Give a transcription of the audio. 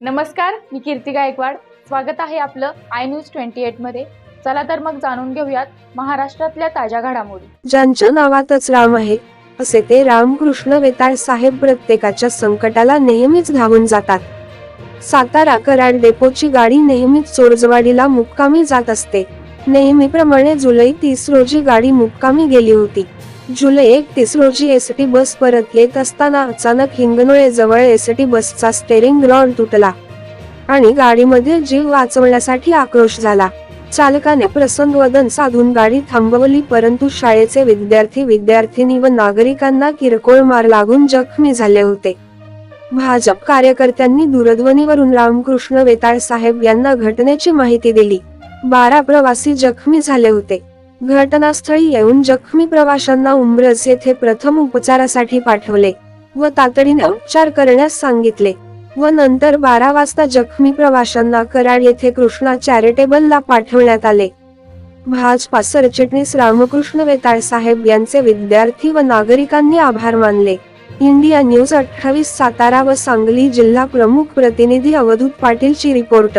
नमस्कार मी कीर्ती गायकवाड. स्वागत आहे आपलं आय न्यूज ट्वेंटी एटमध्ये. चला तर मग जाणून घेऊयात महाराष्ट्रातल्या ताज्या घडामोडी. ज्यांच्या नावातच राम आहे असे ते रामकृष्ण वेताळ साहेब प्रत्येकाच्या संकटाला नेहमीच धावून जातात. सातारा कराड डेपोची गाडी नेहमीच चोरजवाडीला मुक्कामी जात असते. नेहमीप्रमाणे जुलै तीस रोजी गाडी मुक्कामी गेली होती. जुलै एक तीस रोजी एस टी बस परत येत असताना अचानक हिंगणोळे जवळ एस टी बसचा स्टेरिंग रॉड तुटला आणि गाडीमध्ये जीव वाचवण्यासाठी आक्रोश झाला. चालकाने प्रसंगवदन साधून गाडी थांबवली परंतु शाळेचे विद्यार्थी विद्यार्थिनी व नागरिकांना किरकोळ मार लागून जखमी झाले होते. भाजप कार्यकर्त्यांनी दूरध्वनीवरून रामकृष्ण वेताळ साहेब यांना घटनेची माहिती दिली. बारा प्रवासी जखमी झाले होते. घटनास्थळी येऊन जखमी प्रवाशांना उमरस येथे प्रथम उपचारासाठी पाठवले व तातडीने उपचार करण्यास सांगितले व नंतर बारा वाजता जखमी प्रवाशांना कराड येथे कृष्णा चॅरिटेबलला पाठवण्यात आले. भाजपा सरचिटणीस रामकृष्ण वेताळ साहेब यांचे विद्यार्थी व नागरिकांनी आभार मानले. इंडिया न्यूज अठ्ठावीस सातारा व सांगली जिल्हा प्रमुख प्रतिनिधी अवधूत पाटीलची रिपोर्ट